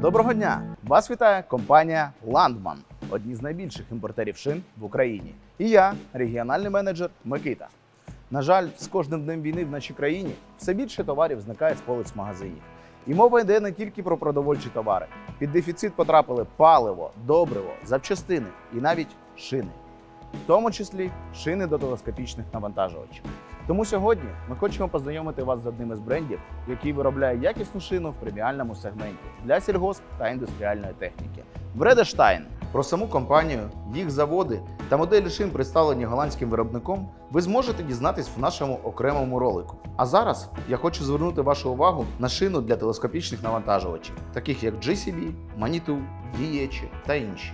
Доброго дня! Вас вітає компанія Landman, одні з найбільших імпортерів шин в Україні. І я, регіональний менеджер Микита. На жаль, з кожним днем війни в нашій країні все більше товарів зникає з полиць магазинів. І мова йде не тільки про продовольчі товари. Під дефіцит потрапили паливо, добриво, запчастини і навіть шини, в тому числі шини до телескопічних навантажувачів. Тому сьогодні ми хочемо познайомити вас з одним із брендів, який виробляє якісну шину в преміальному сегменті для сільгосп та індустріальної техніки. Вредештайн. Про саму компанію, їх заводи та моделі шин, представлені голландським виробником, ви зможете дізнатись в нашому окремому ролику. А зараз я хочу звернути вашу увагу на шину для телескопічних навантажувачів, таких як GCB, Manitou, DH та інші.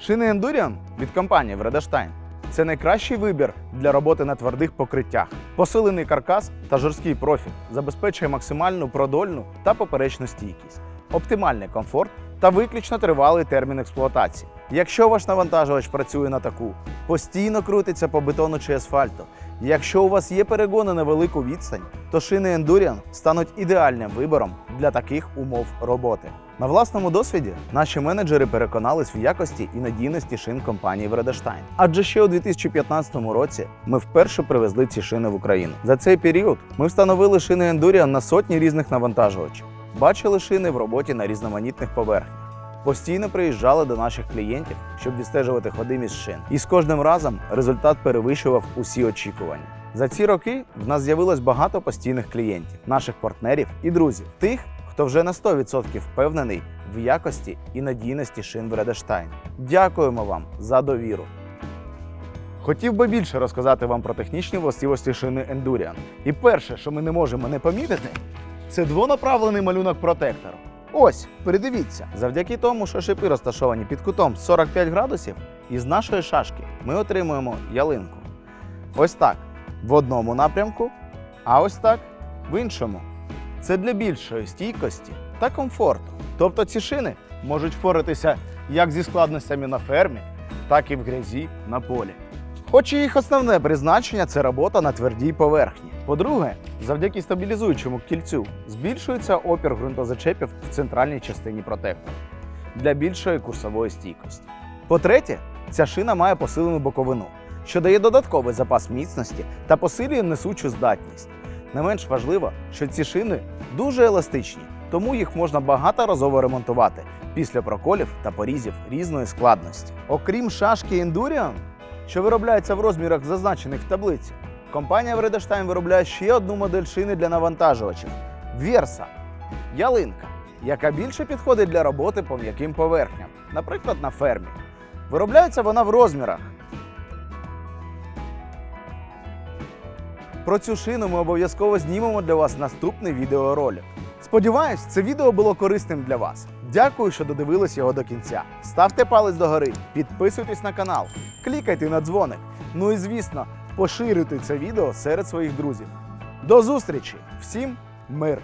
Шини Endurian від компанії Вредештайн це найкращий вибір для роботи на твердих покриттях. Посилений каркас та жорсткий профіль забезпечує максимальну продольну та поперечну стійкість, оптимальний комфорт та виключно тривалий термін експлуатації. Якщо ваш навантажувач працює на таку, постійно крутиться по бетону чи асфальту. Якщо у вас є перегони на велику відстань, то шини Endurian стануть ідеальним вибором для таких умов роботи. На власному досвіді наші менеджери переконались в якості і надійності шин компанії Вредештайн. Адже ще у 2015 році ми вперше привезли ці шини в Україну. За цей період ми встановили шини Endurian на сотні різних навантажувачів, бачили шини в роботі на різноманітних поверхнях. Постійно приїжджали до наших клієнтів, щоб відстежувати ходимість шин. І з кожним разом результат перевищував усі очікування. За ці роки в нас з'явилось багато постійних клієнтів, наших партнерів і друзів, тих, хто вже на 100% впевнений в якості і надійності шин Вредештайн. Дякуємо вам за довіру. Хотів би більше розказати вам про технічні властивості шини Endurian. І перше, що ми не можемо не помітити, це двонаправлений малюнок протектору. Ось, передивіться, завдяки тому, що шипи розташовані під кутом 45 градусів, із нашої шашки ми отримуємо ялинку. Ось так в одному напрямку, а ось так в іншому. Це для більшої стійкості та комфорту. Тобто ці шини можуть впоратися як зі складностями на фермі, так і в грязі на полі. Хоч і їх основне призначення це робота на твердій поверхні. По-друге, завдяки стабілізуючому кільцю збільшується опір ґрунтозачепів в центральній частині протектора для більшої курсової стійкості. По-третє, ця шина має посилену боковину, що дає додатковий запас міцності та посилює несучу здатність. Не менш важливо, що ці шини дуже еластичні, тому їх можна багаторазово ремонтувати після проколів та порізів різної складності. Окрім шашки Endurian, що виробляється в розмірах, зазначених в таблиці, компанія Вредештайн виробляє ще одну модель шини для навантажувачів Верса ялинка, яка більше підходить для роботи по м'яким поверхням, наприклад, на фермі. Виробляється вона в розмірах. Про цю шину ми обов'язково знімемо для вас наступний відеоролик. Сподіваюсь, це відео було корисним для вас. Дякую, що додивились його до кінця. Ставте палець догори, підписуйтесь на канал, клікайте на дзвоник. Ну і звісно, поширюйте це відео серед своїх друзів. До зустрічі! Всім мир!